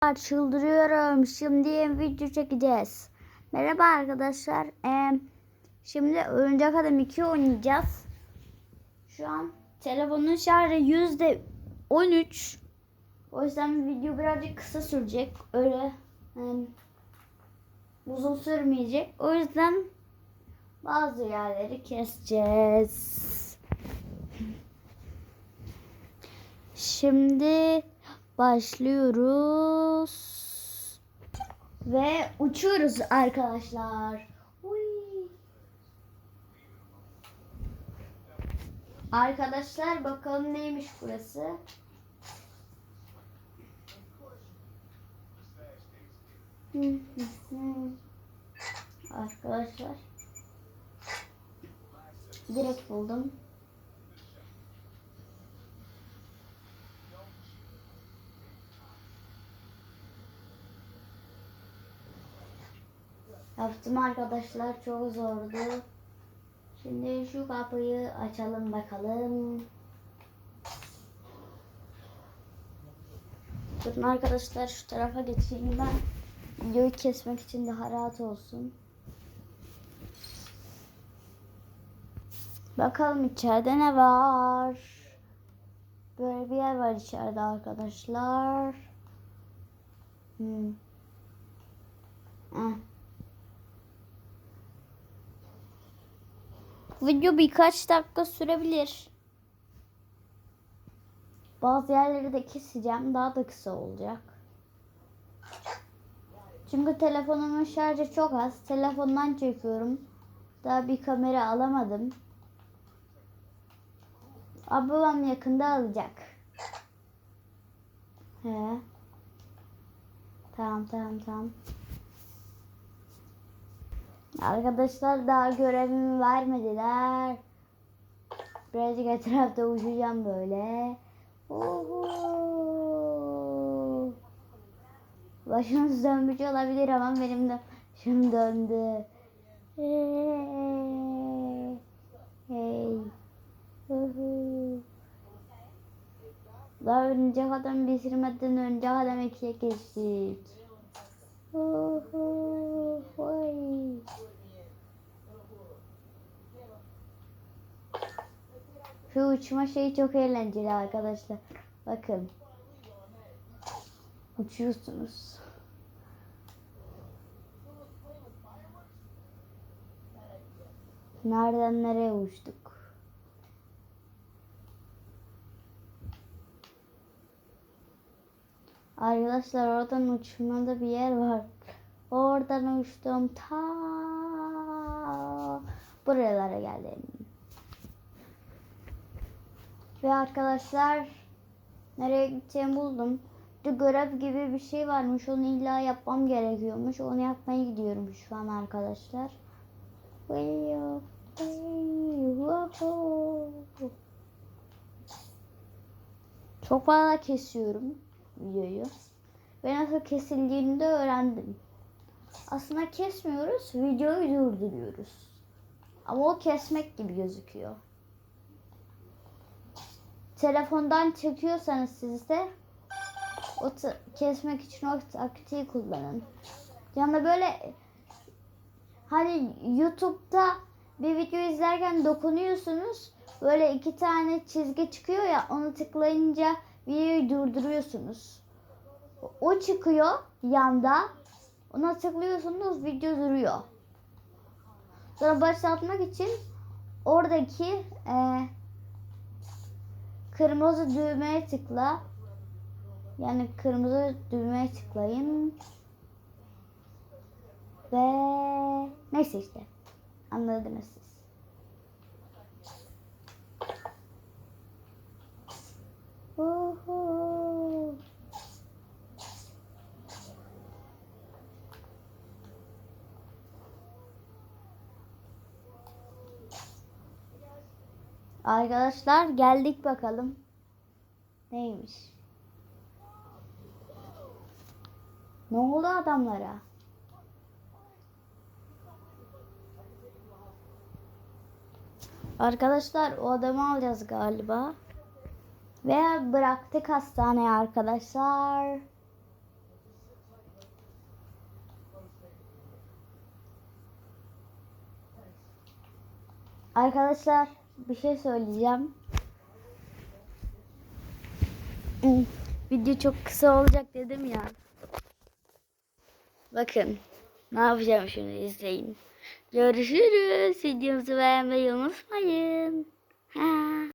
Çıldırıyorum. Şimdi video çekeceğiz. Merhaba arkadaşlar. Ee, şimdi Oyuncak Adam 2 oynayacağız. Şu an telefonun şarjı yüzde 13. O yüzden video birazcık kısa sürecek. Öyle yani, uzun sürmeyecek. O yüzden bazı yerleri keseceğiz. Şimdi başlıyoruz. Ve uçuyoruz arkadaşlar. Arkadaşlar bakalım neymiş burası. Arkadaşlar. Direkt buldum. Yaptım arkadaşlar çok zordu. Şimdi şu kapıyı açalım bakalım. Durun arkadaşlar şu tarafa geçeyim ben. Videoyu kesmek için daha rahat olsun. Bakalım içeride ne var. Böyle bir yer var içeride arkadaşlar. Hmm. Heh. Video birkaç dakika sürebilir. Bazı yerleri de keseceğim. Daha da kısa olacak. Çünkü telefonumun şarjı çok az. Telefondan çekiyorum. Daha bir kamera alamadım. Ablam yakında alacak. He. Tamam tamam tamam. Arkadaşlar daha görevimi vermediler. Birazcık etrafta uçacağım böyle. Uhu. Başınız dönmüş olabilir ama benim de başım döndü. Hey. Hey. Daha örümcek adam bitirmeden önce adam ikiye geçtik. Uhu. Şu uçma şeyi çok eğlenceli arkadaşlar. Bakın. Uçuyorsunuz. Nereden nereye uçtuk? Arkadaşlar oradan uçmada bir yer var. Oradan uçtum ta buralara geldim. Ve arkadaşlar nereye gideceğimi buldum. Bir görev gibi bir şey varmış. Onu illa yapmam gerekiyormuş. Onu yapmaya gidiyorum şu an arkadaşlar. Çok fazla kesiyorum videoyu. Ve nasıl kesildiğini de öğrendim. Aslında kesmiyoruz, videoyu durduruyoruz. Ama o kesmek gibi gözüküyor. Telefondan çekiyorsanız siz de o kesmek için o taktiği kullanın. Yani böyle hani YouTube'da bir video izlerken dokunuyorsunuz. Böyle iki tane çizgi çıkıyor ya onu tıklayınca videoyu durduruyorsunuz. O çıkıyor yanda. Ona tıklıyorsunuz video duruyor. Sonra başlatmak için oradaki e, kırmızı düğmeye tıkla. Yani kırmızı düğmeye tıklayın. Ve neyse işte. Anladınız siz. Arkadaşlar geldik bakalım. Neymiş? Ne oldu adamlara? Arkadaşlar o adamı alacağız galiba. Ve bıraktık hastaneye arkadaşlar. Arkadaşlar bir şey söyleyeceğim. Video çok kısa olacak dedim ya. Bakın ne yapacağım şimdi izleyin. Görüşürüz. Videomuzu beğenmeyi unutmayın. Ha.